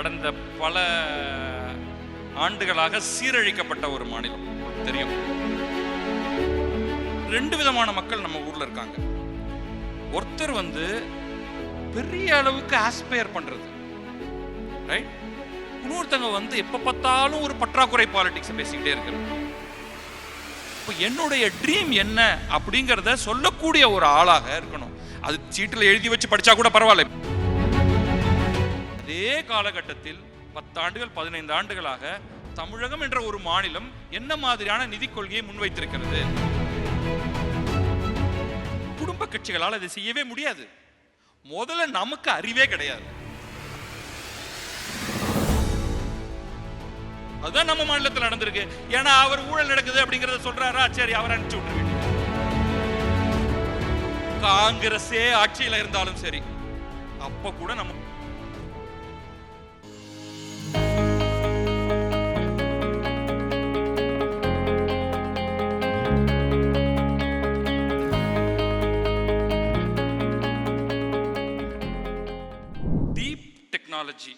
கடந்த பல ஆண்டுகளாக சீரழிக்கப்பட்ட ஒரு மாநிலம். தெரியும். ரெண்டு விதமான மக்கள் நம்ம ஊர்ல இருக்காங்க. ஒருத்தர் வந்து பெரிய அளவுக்கு ஆஸ்பயர் பண்றது. ரைட் இன்னொருத்தங்க வந்து எப்ப பார்த்தாலும் ஒரு பற்றாக்குறை பாலிடிக்ஸ் பேசிக்கிட்டே இருக்கிறது. இப்போ என்னுடைய ட்ரீம் என்ன அப்படிங்கிறத சொல்லக்கூடிய ஒரு ஆளாக இருக்கணும். அது சீட்டில் எழுதி வச்சு படிச்சா கூட பரவாயில்ல. காலகட்டத்தில் பத்தாண்டுகள் பதினைந்து ஆண்டுகளாக தமிழகம் என்ற ஒரு மாநிலம் என்ன மாதிரியான நிதி கொள்கையை முன்வைத்திருக்கிறது? குடும்ப கட்சிகளால் அதை செய்யவே முடியாது. முதல்ல நமக்கு அறிவே கிடையாது. அதுதான் நம்ம மாநிலத்தில் நடந்திருக்கு. ஏன்னா அவர் ஊழல் நடக்குது அப்படிங்கறத சொல்றாரா? சரி அவர் அனுப்பிச்சு விட்டுருங்க காங்கிரஸே ஆட்சியில் இருந்தாலும் சரி அப்ப கூட நம்ம டெக்னாலஜி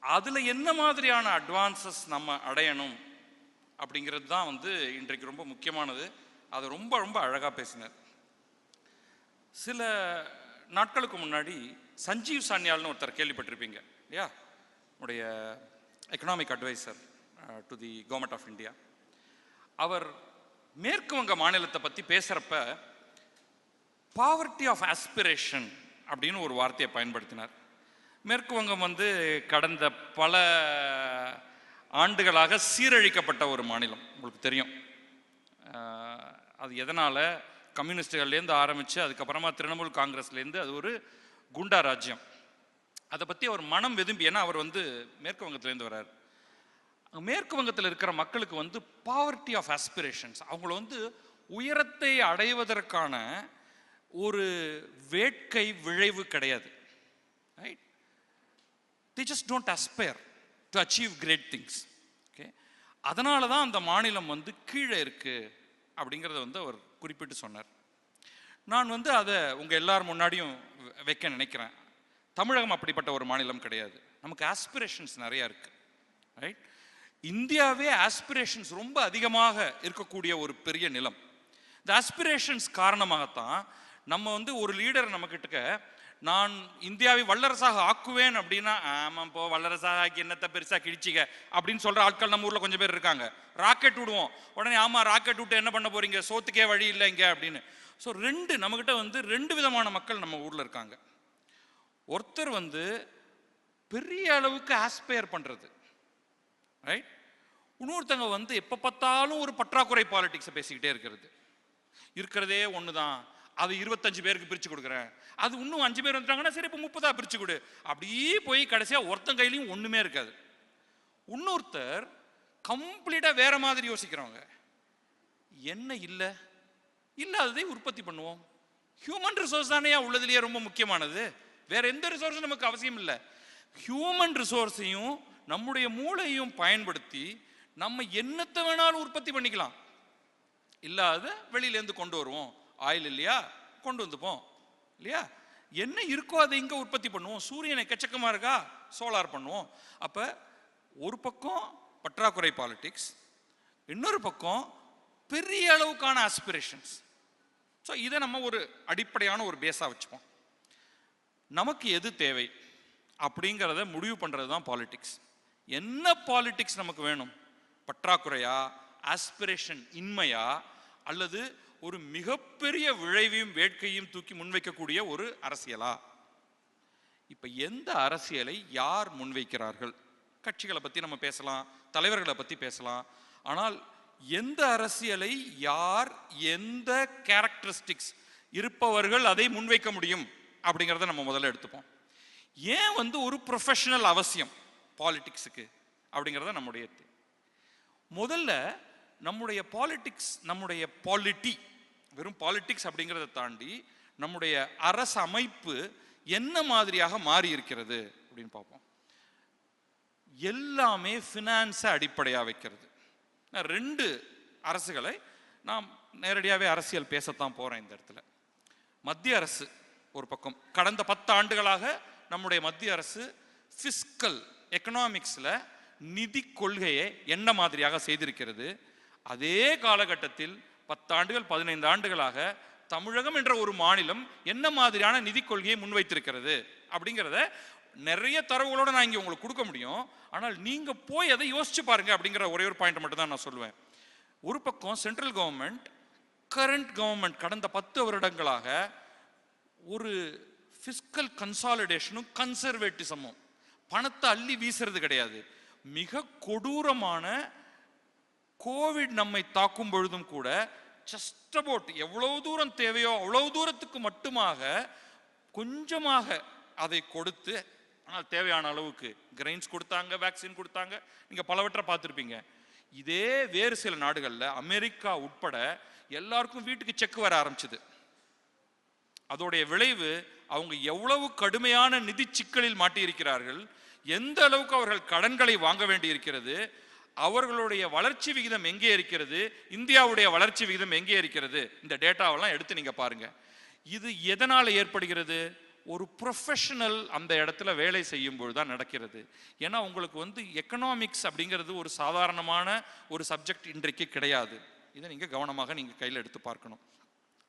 அதில் என்ன மாதிரியான அட்வான்சஸ் நம்ம அடையணும் அப்படிங்கிறது தான் வந்து இன்றைக்கு ரொம்ப முக்கியமானது. அதை ரொம்ப ரொம்ப அழகாக பேசினார். சில நாட்களுக்கு முன்னாடி சஞ்சீவ் சான்யால்னு ஒருத்தர் கேள்விப்பட்டிருப்பீங்க இல்லையா? உடைய economic adviser to the government of India அவர் மேற்கு வங்க மாநிலத்தை பற்றி பேசுகிறப்ப பாவர்ட்டி ஆஃப் ஆஸ்பிரேஷன் அப்படின்னு ஒரு வார்த்தையை பயன்படுத்தினார். மேற்கு வங்கம் வந்து கடந்த பல ஆண்டுகளாக சீரழிக்கப்பட்ட ஒரு மாநிலம் உங்களுக்கு தெரியும். அது எதனால்? கம்யூனிஸ்டுகள்லேருந்து ஆரம்பித்து அதுக்கப்புறமா திரிணாமுல் காங்கிரஸ்லேருந்து அது ஒரு குண்டா ராஜ்யம். அதை பற்றி அவர் மனம் வெதும்பி ஏன்னா அவர் வந்து மேற்கு வங்கத்திலேருந்து வர்றார். மேற்கு வங்கத்தில் இருக்கிற மக்களுக்கு வந்து பாவர்ட்டி ஆஃப் ஆஸ்பிரேஷன்ஸ் அவங்கள வந்து உயரத்தை அடைவதற்கான ஒரு வேட்கை விளைவு கிடையாது. Right they just don't aspire to achieve great things okay அதனால தான் அந்த மாநிலம் வந்து கீழே இருக்கு அப்படிங்கிறத வந்து அவர் குறிப்பிட்டு சொன்னார். நான் வந்து அதை உங்கள் எல்லார் முன்னாடியும் வைக்க நினைக்கிறேன். தமிழகம் அப்படிப்பட்ட ஒரு மாநிலம் கிடையாது. நமக்கு ஆஸ்பிரேஷன்ஸ் நிறையா இருக்குது ரைட் இந்தியாவே ஆஸ்பிரேஷன்ஸ் ரொம்ப அதிகமாக இருக்கக்கூடிய ஒரு பெரிய நிலம். இந்த ஆஸ்பிரேஷன்ஸ் காரணமாகத்தான் நம்ம வந்து ஒரு லீடர் நம்மக்கிட்ட நான் இந்தியாவை வல்லரசாக ஆக்குவேன் அப்படின்னா ஆமாம் போ வல்லரசாக ஆக்கி என்னத்தை பெருசாக கிழிச்சிக்க அப்படின்னு சொல்கிற ஆட்கள் நம்ம ஊரில் கொஞ்சம் பேர் இருக்காங்க. ராக்கெட் விடுவோம். உடனே ஆமாம் ராக்கெட் விட்டு என்ன பண்ண போகிறீங்க சோத்துக்கே வழி இல்லை இங்கே அப்படின்னு. ஸோ ரெண்டு நம்மக்கிட்ட வந்து ரெண்டு விதமான மக்கள் நம்ம ஊரில் இருக்காங்க. ஒருத்தர் வந்து பெரிய அளவுக்கு ஆஸ்பயர் பண்ணுறது ரைட் இன்னொருத்தங்க வந்து எப்போ பார்த்தாலும் ஒரு பற்றாக்குறை பாலிட்டிக்ஸை பேசிக்கிட்டே இருக்கிறது. இருக்கிறதே ஒன்று தான் அது இருபத்தஞ்சு பேருக்கு பிரித்து கொடுக்குறேன். அது இன்னும் அஞ்சு பேர் வந்துட்டாங்கன்னா சரி இப்போ முப்பதாக பிரித்து கொடு. அப்படியே போய் கடைசியாக ஒருத்தன் கையிலையும் ஒன்றுமே இருக்காது. இன்னொருத்தர் கம்ப்ளீட்டாக வேற மாதிரி யோசிக்கிறவங்க. என்ன இல்லை? இல்லாததை உற்பத்தி பண்ணுவோம். ஹியூமன் ரிசோர்ஸ் தானே உள்ளதுலேயே ரொம்ப முக்கியமானது. வேற எந்த ரிசோர்ஸும் நமக்கு அவசியம் இல்லை. ஹியூமன் ரிசோர்ஸையும் நம்முடைய மூளையும் பயன்படுத்தி நம்ம என்னத்தை வேணாலும் உற்பத்தி பண்ணிக்கலாம். இல்லாத வெளியிலேருந்து கொண்டு வருவோம். ஆயில் இல்லையா? கொண்டு வந்துப்போம். இல்லையா? என்ன இருக்கோ அதை இங்கே உற்பத்தி பண்ணுவோம். சூரியன் எக்கச்சக்கமாக இருக்கா? சோலார் பண்ணுவோம். அப்போ ஒரு பக்கம் பற்றாக்குறை பாலிட்டிக்ஸ் இன்னொரு பக்கம் பெரிய அளவுக்கான ஆஸ்பிரேஷன்ஸ் ஸோ இதை நம்ம ஒரு அடிப்படையான ஒரு பேஸாக வச்சுப்போம். நமக்கு எது தேவை? அப்படிங்கிறத முடிவு பண்ணுறது தான் பாலிட்டிக்ஸ் என்ன பாலிட்டிக்ஸ் நமக்கு வேணும்? பற்றாக்குறையா? ஆஸ்பிரேஷன் இன்மையா? அல்லது ஒரு மிகப்பெரிய விளைவையும் வேட்கையும் தூக்கி முன்வைக்கக்கூடிய ஒரு அரசியலா? இப்ப எந்த அரசியலை யார் முன்வைக்கிறார்கள்? கட்சிகளை பத்தி நம்ம பேசலாம் தலைவர்களை பத்தி பேசலாம். ஆனால் எந்த அரசியலை யார் எந்த கேரக்டரிஸ்டிக்ஸ் இருப்பவர்கள் அதை முன்வைக்க முடியும் அப்படிங்கிறத நம்ம முதல்ல எடுத்துப்போம். ஏன் வந்து ஒரு ப்ரொஃபஷனல் அவசியம்? பாலிட்டிக்ஸுக்கு அப்படிங்கிறத நம்முடைய முதல்ல நம்முடைய பாலிட்டிக்ஸ் நம்முடைய பாலிட்டி வெறும் பாலிட்டிக்ஸ் அப்படிங்கிறத தாண்டி நம்முடைய அரசு அமைப்பு என்ன மாதிரியாக மாறி இருக்கிறது அப்படின்னு பார்ப்போம். எல்லாமே ஃபினான்ஸை அடிப்படையாக வைக்கிறது. நான் ரெண்டு அரசுகளை நாம் நேரடியாகவே அரசியல் பேசத்தான் போகிறேன் இந்த இடத்துல. மத்திய அரசு ஒரு பக்கம். கடந்த பத்து ஆண்டுகளாக நம்முடைய மத்திய அரசு ஃபிஸ்கல் எக்கனாமிக்ஸில் நிதி கொள்கையை என்ன மாதிரியாக செய்திருக்கிறது? அதே காலகட்டத்தில் பத்தாண்டுகள் பதினைந்து ஆண்டுகளாக தமிழகம் என்ற ஒரு மாநிலம் என்ன மாதிரியான நிதி கொள்கையை முன்வைத்திருக்கிறது அப்படிங்கிறத நிறைய தரவுகளோட நான் இங்கே உங்களுக்கு கொடுக்க முடியும். ஆனால் நீங்கள் போய் அதை யோசிச்சு பாருங்க அப்படிங்கிற ஒரே ஒரு பாயிண்ட் மட்டும் தான் நான் சொல்லுவேன். ஒரு பக்கம் சென்ட்ரல் கவர்மெண்ட் கரண்ட் கவர்மெண்ட் கடந்த பத்து வருடங்களாக ஒரு ஃபிஸ்கல் கன்சாலிடேஷனும் கன்சர்வேட்டிசமும் பணத்தை அள்ளி வீசுறது கிடையாது. மிக கொடூரமான கோவிட் நம்மை தாக்கும் பொழுதும் கூட ஜஸ்ட் அபவுட் எவ்வளவு தூரம் தேவையோ அவ்வளவு தூரத்துக்கு மட்டுமாக கொஞ்சமாக அதை கொடுத்து ஆனால் தேவையான அளவுக்கு கிரைன்ஸ் கொடுத்தாங்க வேக்சின் கொடுத்தாங்க. நீங்கள் பலவற்றை பார்த்துருப்பீங்க. இதே வேறு சில நாடுகளில் அமெரிக்கா உட்பட எல்லாருக்கும் வீட்டுக்கு செக் வர ஆரம்பிச்சது. அதோடைய விளைவு அவங்க எவ்வளவு கடுமையான நிதி சிக்கலில் மாட்டியிருக்கிறார்கள் எந்த அளவுக்கு அவர்கள் கடன்களை வாங்க வேண்டி இருக்கிறது அவர்களுடைய வளர்ச்சி விகிதம் எங்கே இருக்கிறது? இந்தியாவுடைய வளர்ச்சி விகிதம் எங்கே இருக்கிறது? இந்த டேட்டாவெல்லாம் எடுத்து நீங்கள் பாருங்க. இது எதனால் ஏற்படுகிறது? ஒரு ப்ரொஃபஷனல் அந்த இடத்துல வேலை செய்யும் பொழுது தான் நடக்கிறது. ஏன்னா உங்களுக்கு வந்து எக்கனாமிக்ஸ் அப்படிங்கிறது ஒரு சாதாரணமான ஒரு சப்ஜெக்ட் இன்றைக்கு கிடையாது. இதை நீங்கள் கவனமாக நீங்கள் கையில் எடுத்து பார்க்கணும்.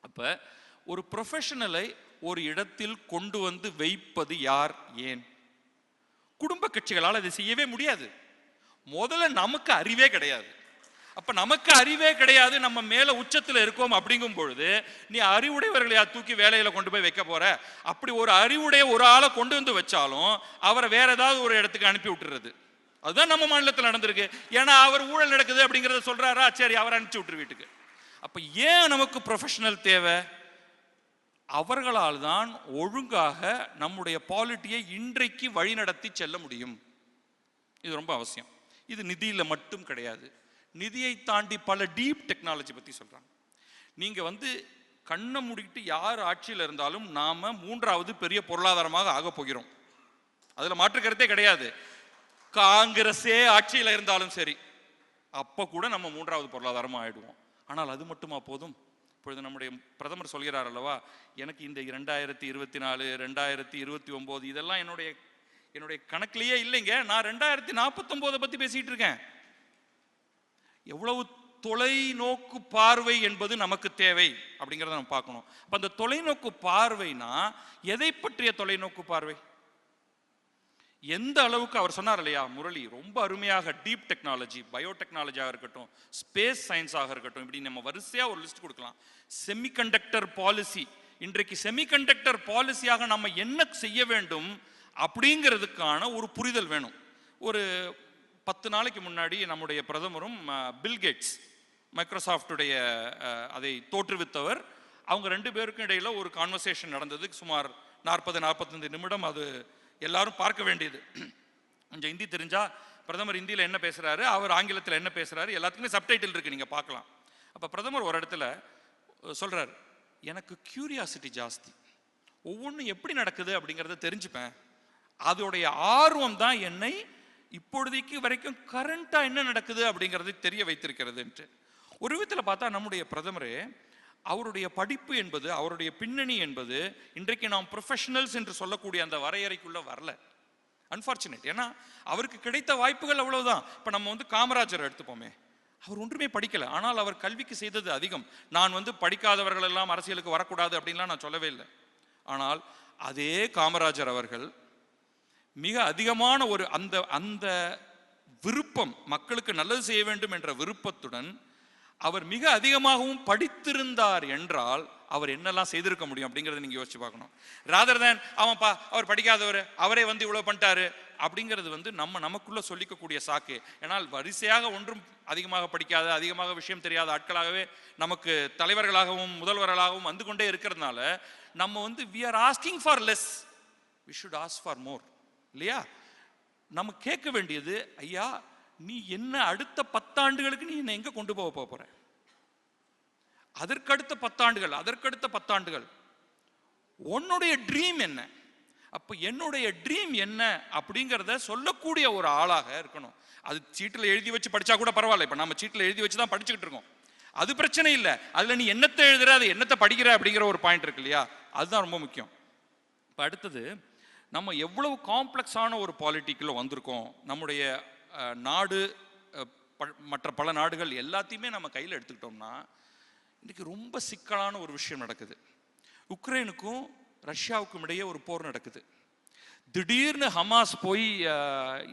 அப்போ ஒரு ப்ரொஃபஷனலை ஒரு இடத்தில் கொண்டு வந்து வைப்பது யார்? ஏன்? குடும்ப கட்சிகளால் அதை செய்யவே முடியாது. முதல்ல நமக்கு அறிவே கிடையாது. அப்ப நமக்கு அறிவே கிடையாது நம்ம மேல உச்சத்துல இருக்கோம் அப்படிங்கும் பொழுது நீ அறிவுடையவர்களையா தூக்கி வேலையில கொண்டு போய் வைக்க போற? அப்படி ஒரு அறிவுடைய ஒரு ஆளை கொண்டு வந்து வச்சாலும் அவரை வேற ஏதாவது ஒரு இடத்துக்கு அனுப்பி விட்டுறது. அதுதான் நம்ம மாநிலத்தில் நடந்திருக்கு. ஏன்னா அவர் ஊழல் நடக்குது அப்படிங்கறத சொல்றாரா? சரி அவரை அனுப்பிச்சு விட்டுரு வீட்டுக்கு. அப்ப ஏன் நமக்கு ப்ரொஃபஷனல் தேவை? அவர்களால் தான் ஒழுங்காக நம்முடைய பாலிட்டியை இன்றைக்கு வழிநடத்தி செல்ல முடியும். இது ரொம்ப அவசியம். இது நிதியில் மட்டும் கிடையாது. நிதியை தாண்டி பல டீப் டெக்னாலஜி பற்றி சொல்கிறாங்க நீங்கள் வந்து கண்ணை மூடிக்கிட்டு யார் ஆட்சியில் இருந்தாலும் நாம் மூன்றாவது பெரிய பொருளாதாரமாக ஆக போகிறோம். அதில் மாற்று கருத்தே கிடையாது. காங்கிரஸே ஆட்சியில் இருந்தாலும் சரி அப்போ கூட நம்ம மூன்றாவது பொருளாதாரமாக ஆயிடுவோம். ஆனால் அது மட்டுமா போதும்? இப்பொழுது நம்முடைய பிரதமர் சொல்கிறார் அல்லவா எனக்கு இந்த ரெண்டாயிரத்தி இருபத்தி நாலு ரெண்டாயிரத்தி இருபத்தி ஒம்போது இதெல்லாம் என்னுடைய என்னுடைய கணக்கிலேயே இல்லைங்க. நான் ரெண்டாயிரத்தி நாற்பத்தொம்போதை பற்றி பேசிகிட்டு இருக்கேன். எவ்வளவு தொலைநோக்கு பார்வை என்பது நமக்கு தேவை அப்படிங்கிறத நம்ம பார்க்கணும். அப்போ அந்த தொலைநோக்கு பார்வைனா எதை பற்றிய தொலைநோக்கு பார்வை? எந்த அளவுக்கு அவர் சொன்னார் இல்லையா முரளி ரொம்ப அருமையாக டீப் டெக்னாலஜி பயோடெக்னாலஜியாக இருக்கட்டும் ஸ்பேஸ் சயின்ஸாக இருக்கட்டும் இப்படி நம்ம வரிசையாக ஒரு லிஸ்ட் கொடுக்கலாம். செமிகண்டக்டர் பாலிசி இன்றைக்கு செமிகண்டக்டர் பாலிசியாக நம்ம என்ன செய்ய வேண்டும்? அப்படிங்கிறதுக்கான ஒரு புரிதல் வேணும். ஒரு பத்து நாளைக்கு முன்னாடி நம்முடைய பிரதமரும் பில்கேட்ஸ் மைக்ரோசாஃப்டுடைய அதை தோற்றுவித்தவர். அவங்க ரெண்டு பேருக்கும் இடையில ஒரு கான்வர்சேஷன் நடந்தது. சுமார் நாற்பது நாற்பத்தஞ்சு நிமிடம் அது எல்லாரும் பார்க்க வேண்டியது. கொஞ்சம் ஹிந்தி தெரிஞ்சால் பிரதமர் ஹிந்தியில் என்ன பேசுறாரு அவர் ஆங்கிலத்தில் என்ன பேசுகிறாரு எல்லாத்துக்குமே சப்டைட்டில் இருக்குது நீங்கள் பார்க்கலாம். அப்போ பிரதமர் ஒரு இடத்துல சொல்கிறார் எனக்கு கியூரியாசிட்டி ஜாஸ்தி. ஒவ்வொன்றும் எப்படி நடக்குது? அப்படிங்கிறத தெரிஞ்சுப்பேன். அதோடைய ஆர்வம் தான் என்னை இப்பொழுதைக்கு வரைக்கும் கரண்டாக என்ன நடக்குது அப்படிங்கிறது தெரிய வைத்திருக்கிறதுன்ட்டு ஒரு விதத்தில் பார்த்தா நம்முடைய பிரதமரே அவருடைய படிப்பு என்பது அவருடைய பின்னணி என்பது இன்றைக்கு நாம் ப்ரொஃபஷனல்ஸ் என்று சொல்லக்கூடிய அந்த வரையறைக்குள்ளே வரல. அன்ஃபார்ச்சுனேட் ஏன்னா அவருக்கு கிடைத்த வாய்ப்புகள் அவ்வளவுதான். இப்போ நம்ம வந்து காமராஜர் எடுத்துப்போமே. அவர் ஒன்றுமே படிக்கல. ஆனால் அவர் கல்விக்கு செய்தது அதிகம். நான் வந்து படிக்காதவர்கள் எல்லாம் அரசியலுக்கு வரக்கூடாது அப்படின்லாம் நான் சொல்லவே இல்லை. ஆனால் அதே காமராஜர் அவர்கள் மிக அதிகமான ஒரு அந்த அந்த விருப்பம் மக்களுக்கு நல்லது செய்ய வேண்டும் என்ற விருப்பத்துடன் அவர் மிக அதிகமாகவும் படித்திருந்தார் என்றால் அவர் என்னெல்லாம் செய்திருக்க முடியும் அப்படிங்கறத நீங்க யோசிச்சு பார்க்கணும். ராதர் தேன் அவன்ப்பா அவர் படிக்காதவர் அவரே வந்து இவ்வளவு பண்ணிட்டாரு அப்படிங்கிறது வந்து நம்ம நமக்குள்ள சொல்லிக்கக்கூடிய சாக்கு. ஏன்னால் வரிசையாக ஒன்றும் அதிகமாக படிக்காத அதிகமாக விஷயம் தெரியாத ஆட்களாகவே நமக்கு தலைவர்களாகவும் முதல்வர்களாகவும் வந்து கொண்டே இருக்கிறதுனால நம்ம வந்து we are asking for less we should ask for more இல்லையா? நம்ம கேட்க வேண்டியது ஐயா நீ என்ன அடுத்த பத்தாண்டுகளுக்கு நீ என்ன எங்க கொண்டு போக போற? அதற்கடுத்த பத்தாண்டுகள் அதற்கடுத்த பத்தாண்டுகள். உன்னுடைய ட்ரீம் என்ன? அப்ப என்னுடைய ட்ரீம் என்ன அப்படிங்கிறத சொல்லக்கூடிய ஒரு ஆளாக இருக்கணும். அது சீட்டில் எழுதி வச்சு படிச்சா கூட பரவாயில்ல. இப்ப நம்ம சீட்டில் எழுதி வச்சு தான் படிச்சுக்கிட்டு இருக்கோம். அது பிரச்சனை இல்லை. அதுல நீ என்னத்தை எழுதுற அது என்னத்தை படிக்கிற அப்படிங்கிற ஒரு பாயிண்ட் இருக்கு இல்லையா? அதுதான் ரொம்ப முக்கியம். இப்போ அடுத்தது நம்ம எவ்வளவு காம்ப்ளெக்ஸான ஒரு பாலிட்டிக்கில் வந்திருக்கோம் நம்முடைய நாடு ப- மற்ற பல நாடுகள் எல்லாத்தையுமே நம்ம கையில் எடுத்துக்கிட்டோம்னா இன்றைக்கி ரொம்ப சிக்கலான ஒரு விஷயம் நடக்குது. உக்ரைனுக்கும் ரஷ்யாவுக்கும் இடையே ஒரு போர் நடக்குது. திடீர்னு ஹமாஸ் போய்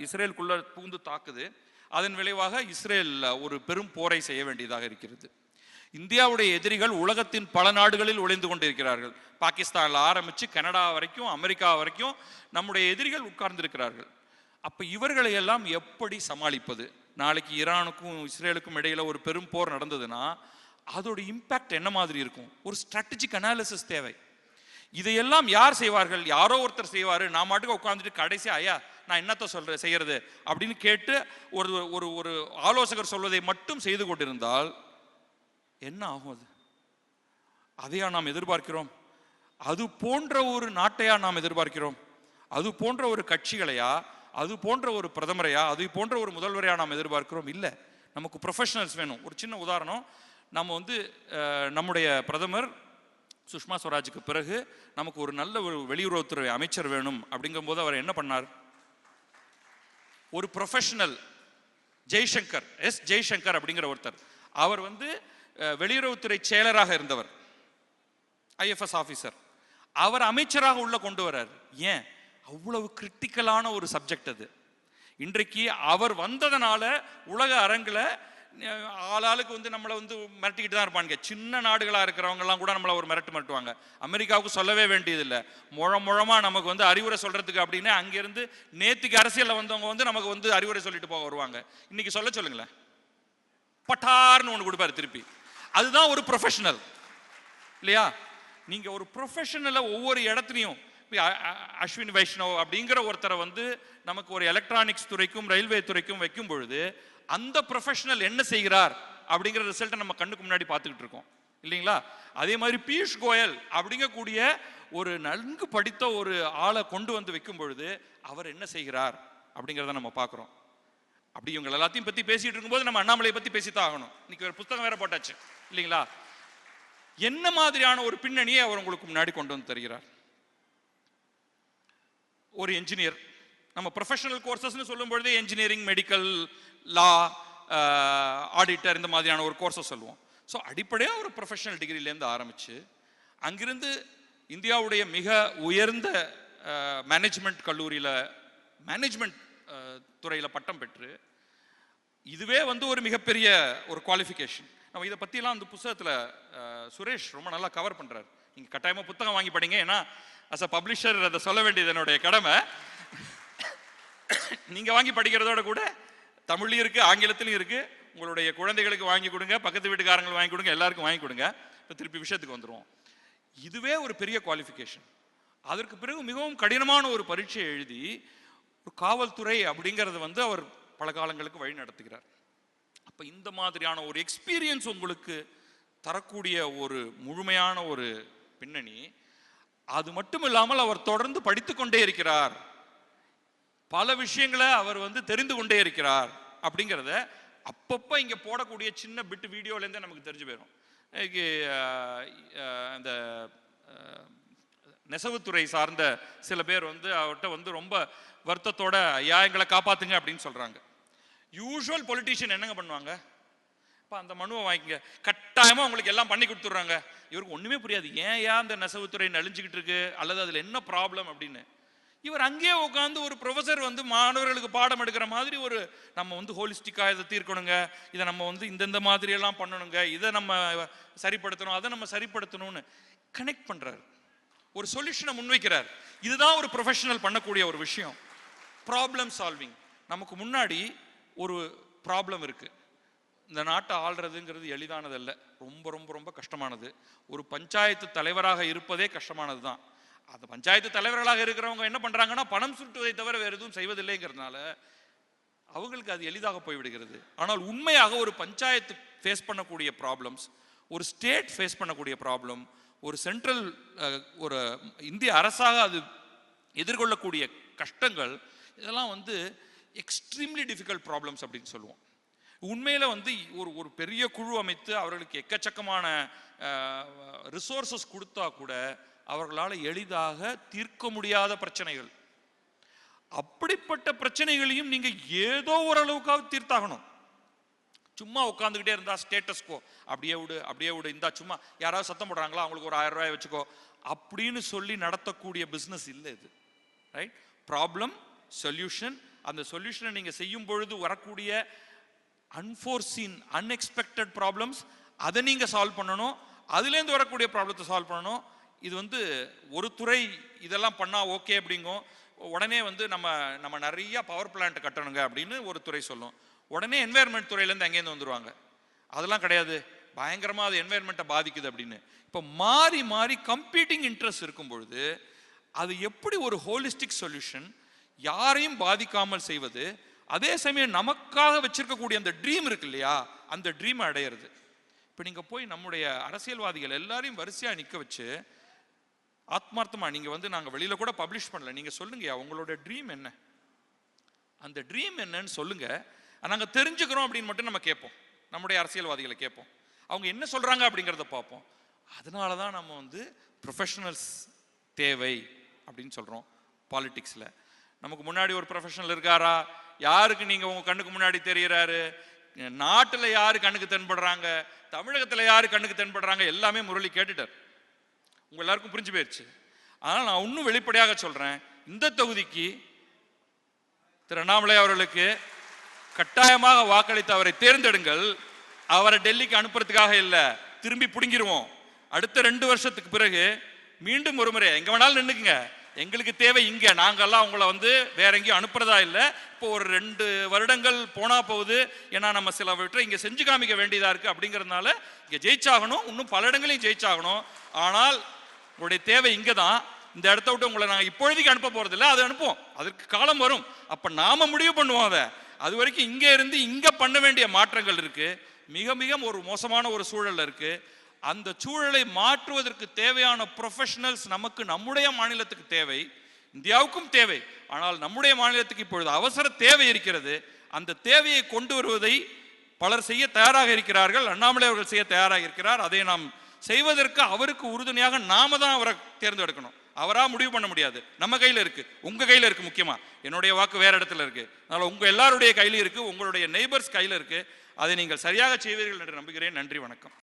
இஸ்ரேலுக்குள்ளே பூந்து தாக்குது. அதன் விளைவாக இஸ்ரேல் ஒரு பெரும் போரை செய்ய வேண்டியதாக இருக்கிறது. இந்தியாவுடைய எதிரிகள் உலகத்தின் பல நாடுகளில் ஒளிந்து கொண்டிருக்கிறார்கள். பாகிஸ்தானில் ஆரம்பித்து கனடா வரைக்கும் அமெரிக்கா வரைக்கும் நம்முடைய எதிரிகள் உட்கார்ந்திருக்கிறார்கள். அப்போ இவர்களை எல்லாம் எப்படி சமாளிப்பது? நாளைக்கு ஈரானுக்கும் இஸ்ரேலுக்கும் இடையில் ஒரு பெரும் போர் நடந்ததுன்னா அதோட இம்பேக்ட் என்ன மாதிரி இருக்கும்? ஒரு ஸ்ட்ராட்டஜிக் அனாலிசிஸ் தேவை. இதையெல்லாம் யார் செய்வார்கள்? யாரோ ஒருத்தர் செய்வார். நான் மாட்டுக்கு உட்காந்துட்டு கடைசி ஐயா நான் என்னத்த சொல்கிறேன் செய்கிறது அப்படின்னு கேட்டு ஒரு ஒரு ஒரு ஆலோசகர் சொல்வதை மட்டும் செய்து கொண்டிருந்தால் என்ன ஆகும் அது? அதையா நாம் எதிர்பார்க்கிறோம்? அது போன்ற ஒரு நாட்டையா நாம் எதிர்பார்க்கிறோம்? அது போன்ற ஒரு கட்சிகளையா? அது போன்ற ஒரு பிரதமரையா? அது போன்ற ஒரு முதல்வரையா நாம் எதிர்பார்க்கிறோம்? இல்லை. நமக்கு ப்ரொஃபஷனல்ஸ் வேணும். ஒரு சின்ன உதாரணம். நம்ம வந்து நம்முடைய பிரதமர் சுஷ்மா ஸ்வராஜுக்கு பிறகு நமக்கு ஒரு நல்ல ஒரு வெளியுறவுத்துறை அமைச்சர் வேணும். அப்படிங்கும்போது அவர் என்ன பண்ணார்? ஒரு ப்ரொஃபஷனல் ஜெய்சங்கர் எஸ் ஜெய்சங்கர் அப்படிங்கிற ஒருத்தர். அவர் வந்து வெளியுறவுத்துறை செயலராக இருந்தவர் ஐஎஃப்எஸ் ஆஃபீஸர் அவர் அமைச்சராக உள்ள கொண்டு வரார் ஏன்? அவ்வளவு கிரிட்டிக்கலான ஒரு சப்ஜெக்ட் அது. இன்றைக்கு அவர் வந்ததுனால உலக அரங்கில் ஆளாளுக்கு வந்து நம்மளை வந்து மிரட்டிக்கிட்டு தான் இருப்பானுங்க. சின்ன நாடுகளாக இருக்கிறவங்கலாம் கூட நம்மளை ஒரு மிரட்டு மிரட்டுவாங்க. அமெரிக்காவுக்கு சொல்லவே வேண்டியதில்லை. முழ முழமாக நமக்கு வந்து அறிவுரை சொல்கிறதுக்கு அப்படின்னு அங்கேருந்து நேற்றுக்கு அரசியலில் வந்தவங்க வந்து நமக்கு வந்து அறிவுரை சொல்லிட்டு போக வருவாங்க. இன்றைக்கி சொல்ல சொல்லுங்களேன். பட்டார்னு ஒன்று கொடுப்பாரு திருப்பி. அதுதான் ஒரு ப்ரொஃபஷனல் இல்லையா? நீங்க ஒரு ப்ரொஃபஷனலை ஒவ்வொரு இடத்துலையும் அஸ்வின் வைஷ்ணவ் அப்படிங்கிற ஒருத்தரை வந்து நமக்கு ஒரு எலக்ட்ரானிக்ஸ் துறைக்கும் ரயில்வே துறைக்கும் வைக்கும் பொழுது அந்த ப்ரொஃபஷனல் என்ன செய்கிறார் அப்படிங்கிற ரிசல்ட்டை நம்ம கண்ணுக்கு முன்னாடி பார்த்துக்கிட்டு இருக்கோம். இல்லைங்களா? அதே மாதிரி பியூஷ் கோயல் அப்படிங்கக்கூடிய ஒரு நன்கு படித்த ஒரு ஆளை கொண்டு வந்து வைக்கும் பொழுது அவர் என்ன செய்கிறார் அப்படிங்கிறத நம்ம பார்க்குறோம். அப்படி இவங்க எல்லாத்தையும் பத்தி பேசிட்டு இருக்கும்போது நம்ம அண்ணாமலையை பத்தி பேசித்தான் ஆகணும். இன்னைக்கு ஒரு புத்தகம் வேற போட்டாச்சு இல்லைங்களா? என்ன மாதிரியான ஒரு பின்னணியை அவர் உங்களுக்கு முன்னாடி கொண்டு வந்து தருகிறார்? ஒரு என்ஜினியர் நம்ம ப்ரொஃபஷனல் கோர்சஸ்னு சொல்லும் பொழுதே என்ஜினியரிங் மெடிக்கல் லா ஆடிட்டர் இந்த மாதிரியான ஒரு கோர்ஸை சொல்லுவோம். ஸோ அடிப்படையாக ஒரு ப்ரொஃபஷனல் டிகிரிலேருந்து ஆரம்பித்து அங்கிருந்து இந்தியாவுடைய மிக உயர்ந்த மேனேஜ்மெண்ட் கல்லூரியில் மேனேஜ்மெண்ட் துறையில் பட்டம் பெற்று இதுவே வந்து ஒரு மிகப்பெரிய ஒரு குவாலிஃபிகேஷன் நம்ம இதை பற்றிலாம் அந்த புத்தகத்தில் சுரேஷ் ரொம்ப நல்லா கவர் பண்ணுறாரு நீங்கள் கட்டாயமாக புத்தகம் வாங்கி படிங்க. ஏன்னா அஸ் அ பப்ளிஷர் அதை சொல்ல வேண்டியது என்னுடைய கடமை. நீங்கள் வாங்கி படிக்கிறதோட கூட தமிழ்லையும் இருக்குது ஆங்கிலத்திலையும் இருக்குது உங்களுடைய குழந்தைகளுக்கு வாங்கி கொடுங்க பக்கத்து வீட்டுக்காரங்களுக்கு வாங்கி கொடுங்க எல்லாருக்கும் வாங்கி கொடுங்க. இப்போ திருப்பி விஷயத்துக்கு வந்துடுவோம் இதுவே ஒரு பெரிய குவாலிஃபிகேஷன் அதற்கு பிறகு மிகவும் கடினமான ஒரு பரீட்சையை எழுதி ஒரு காவல்துறை அப்படிங்கிறத வந்து அவர் பல காலங்களுக்கு வழி நடத்துகிறார். அப்போ இந்த மாதிரியான ஒரு எக்ஸ்பீரியன்ஸ் உங்களுக்கு தரக்கூடிய ஒரு முழுமையான ஒரு பின்னணி அது மட்டும் இல்லாமல் அவர் தொடர்ந்து படித்துக்கொண்டே இருக்கிறார். பல விஷயங்களை அவர் வந்து தெரிந்து கொண்டே இருக்கிறார் அப்படிங்கிறத அப்பப்போ இங்கே போடக்கூடிய சின்ன பிட்டு வீடியோலேருந்தே நமக்கு தெரிஞ்சு போயிடும் இன்னைக்கு, இந்த நெசவுத்துறை சார்ந்த சில பேர் வந்து அவர்கிட்ட வந்து ரொம்ப வருத்தத்தோட ஐயா எங்களை காப்பாத்துங்க அப்படின்னு சொல்றாங்க. யூஷுவல் பொலிட்டீஷியன் என்னங்க பண்ணுவாங்க? இப்போ அந்த மனுவை வாங்கிங்க கட்டாயமா உங்களுக்கு எல்லாம் பண்ணி கொடுத்துட்றாங்க. இவருக்கு ஒண்ணுமே புரியாது. ஏன் ஏன் அந்த நெசவுத்துறை நலிஞ்சுக்கிட்டு இருக்கு? அல்லது அதுல என்ன ப்ராப்ளம் அப்படின்னு. இவர் அங்கேயே உட்காந்து ஒரு ப்ரொஃபசர் வந்து மாணவர்களுக்கு பாடம் எடுக்கிற மாதிரி ஒரு நம்ம வந்து ஹோலிஸ்டிக்காக இதை தீர்க்கணுங்க. இதை நம்ம வந்து இந்தந்த மாதிரி எல்லாம் பண்ணணுங்க. இதை நம்ம சரிப்படுத்தணும். அதை நம்ம சரிப்படுத்தணும்னு கனெக்ட் பண்றாரு. ஒரு சொல்யூஷனை முன்வைக்கிறார். இதுதான் ஒரு ப்ரொஃபஷனல் பண்ணக்கூடிய ஒரு விஷயம். ப்ராப்ளம் சால்விங் நமக்கு முன்னாடி ஒரு ப்ராப்ளம் இருக்குது இந்த நாட்டை ஆள்றதுங்கிறது எளிதானதல்ல. ரொம்ப ரொம்ப ரொம்ப கஷ்டமானது. ஒரு பஞ்சாயத்து தலைவராக இருப்பதே கஷ்டமானது தான் அந்த பஞ்சாயத்து தலைவர்களாக இருக்கிறவங்க என்ன பண்ணுறாங்கன்னா பணம் சுட்டுவதை தவிர வேறு எதுவும் செய்வதில்லைங்கிறதுனால அவங்களுக்கு அது எளிதாக போய்விடுகிறது. ஆனால் உண்மையாக ஒரு பஞ்சாயத்து ஃபேஸ் பண்ணக்கூடிய ப்ராப்ளம்ஸ் ஒரு ஸ்டேட் ஃபேஸ் பண்ணக்கூடிய ப்ராப்ளம் ஒரு சென்ட்ரல் ஒரு இந்திய அரசாக அது எதிர்கொள்ளக்கூடிய கஷ்டங்கள் இதெல்லாம் வந்து எக்ஸ்ட்ரீம்லி டிஃபிகல்ட் ப்ராப்ளம்ஸ் அப்படின்னு சொல்லுவோம். உண்மையில் வந்து ஒரு ஒரு பெரிய குழு அமைத்து அவர்களுக்கு எக்கச்சக்கமான ரிசோர்சஸ் கொடுத்தா கூட அவர்களால் எளிதாக தீர்க்க முடியாத பிரச்சனைகள். அப்படிப்பட்ட பிரச்சனைகளையும் நீங்கள் ஏதோ ஓரளவுக்காவது தீர்த்தாகணும். சும்மா உட்காந்துக்கிட்டே இருந்தா ஸ்டேட்டஸ் கோ அப்படியே விடு அப்படியே விடு இந்தா சும்மா யாராவது சத்தம் போடுறாங்களா அவங்களுக்கு ஒரு ஆயிரம் ரூபாய் வச்சுக்கோ. அப்படின்னு சொல்லி நடத்தக்கூடிய பிஸ்னஸ் இல்லை இது ரைட் ப்ராப்ளம் சொல்யூஷன் அந்த சொல்யூஷனை நீங்கள் செய்யும் பொழுது வரக்கூடிய அன்ஃபோர்சீன் அன்எக்ஸ்பெக்டட் ப்ராப்ளம்ஸ் அதை நீங்கள் சால்வ் பண்ணணும். அதுலேருந்து வரக்கூடிய ப்ராப்ளத்தை சால்வ் பண்ணணும். இது வந்து ஒரு துறை இதெல்லாம் பண்ணால் ஓகே அப்படிங்கும். உடனே வந்து நம்ம நம்ம நிறைய பவர் பிளான்ட் கட்டணுங்க அப்படின்னு ஒரு துறை சொல்லும். உடனே என்வாயர்மெண்ட் துறையிலேருந்து அங்கேருந்து வந்துடுவாங்க அதெல்லாம் கிடையாது. பயங்கரமாக அது என்வாயர்மெண்ட்டை பாதிக்குது அப்படின்னு. இப்போ மாறி மாறி கம்பீட்டிங் இன்ட்ரெஸ்ட் இருக்கும் பொழுது அது எப்படி ஒரு ஹோலிஸ்டிக் சொல்யூஷன் யாரையும் பாதிக்காமல் செய்வது? அதே சமயம் நமக்காக வச்சிருக்கக்கூடிய அந்த ட்ரீம் இருக்கு இல்லையா? அந்த ட்ரீம் அடையிறது. இப்போ நீங்கள் போய் நம்முடைய அரசியல்வாதிகள் எல்லாரையும் வரிசையாக நிற்க வச்சு ஆத்மார்த்தமாக நீங்கள் வந்து நாங்கள் வெளியில் கூட பப்ளிஷ் பண்ணல. நீங்கள் சொல்லுங்கயா உங்களோட ட்ரீம் என்ன? அந்த ட்ரீம் என்னன்னு சொல்லுங்கள் நாங்கள் தெரிஞ்சுக்கிறோம் அப்படின்னு மட்டும் நம்ம கேட்போம். நம்முடைய அரசியல்வாதிகளை கேட்போம். அவங்க என்ன சொல்கிறாங்க அப்படிங்கிறத பார்ப்போம். அதனால தான் நம்ம வந்து ப்ரொஃபஷனல்ஸ் தேவை அப்படின்னு சொல்கிறோம் பாலிட்டிக்ஸில் நமக்கு முன்னாடி ஒரு ப்ரொஃபஷனல் இருக்காரா? யாருக்கு நீங்கள் உங்கள் கண்ணுக்கு முன்னாடி தெரிகிறாரு நாட்டில் யார் கண்ணுக்கு தென்படுறாங்க? தமிழகத்தில் யார் கண்ணுக்கு தென்படுறாங்க? எல்லாமே முரளி கேட்டுட்டார். உங்கள் எல்லாருக்கும் புரிஞ்சு போயிடுச்சு ஆனால் நான் இன்னும் வெளிப்படையாக சொல்கிறேன் இந்த தொகுதிக்கு திரு அண்ணாமலை அவர்களுக்கு கட்டாயமாக வாக்களித்து அவரை தேர்ந்தெடுங்கள். அவரை டெல்லிக்கு அனுப்புறதுக்காக இல்லை திரும்பி பிடுங்கிடுவோம் அடுத்த ரெண்டு வருஷத்துக்கு பிறகு மீண்டும் ஒரு முறை எங்க வேணாலும் நின்னுக்குங்க. எங்களுக்கு தேவை இங்க நாங்கள்லாம் அவங்கள வந்து வேற எங்கேயும் அனுப்புறதா இல்லை. இப்போ ஒரு ரெண்டு வருடங்கள் போனா போகுது. ஏன்னா நம்ம சிலவற்றை இங்க செஞ்சு காமிக்க வேண்டியதா இருக்கு அப்படிங்கறதுனால இங்க ஜெயிச்சாகணும். இன்னும் பல இடங்களையும் ஜெயிச்சாகணும். ஆனால் உங்களுடைய தேவை இங்க தான் இந்த இடத்த விட்டு உங்களை நாங்கள் இப்பொழுதைக்கு அனுப்ப போறது இல்ல அது அனுப்புவோம். அதற்கு காலம் வரும். அப்ப நாம முடிவு பண்ணுவோம் அதை. அது வரைக்கும் இங்கே இருந்து இங்கே பண்ண வேண்டிய மாற்றங்கள் இருக்குது மிக மிக ஒரு மோசமான ஒரு சூழல் இருக்குது அந்த சூழலை மாற்றுவதற்கு தேவையான ப்ரொஃபஷனல்ஸ் நமக்கு நம்முடைய மாநிலத்துக்கு தேவை. இந்தியாவுக்கும் தேவை. ஆனால் நம்முடைய மாநிலத்துக்கு இப்பொழுது அவசர தேவை இருக்கிறது. அந்த தேவையை கொண்டு வருவதை பலர் செய்ய தயாராக இருக்கிறார்கள். அண்ணாமலை அவர்கள் செய்ய தயாராக இருக்கிறார். அதை நாம் செய்வதற்கு அவருக்கு உறுதுணையாக நாம தான் அவரை தேர்ந்தெடுக்கணும். அவராக முடிவு பண்ண முடியாது. நம்ம கையில் இருக்குது உங்கள் கையில் இருக்குது முக்கியமாக என்னுடைய வாக்கு வேறு இடத்துல இருக்குது அதனால் உங்கள் எல்லாருடைய கையிலும் இருக்கு. உங்களுடைய நெய்பர்ஸ் கையில் இருக்குது அதை நீங்கள் சரியாக செய்வீர்கள் என்று நம்புகிறேன். நன்றி வணக்கம்.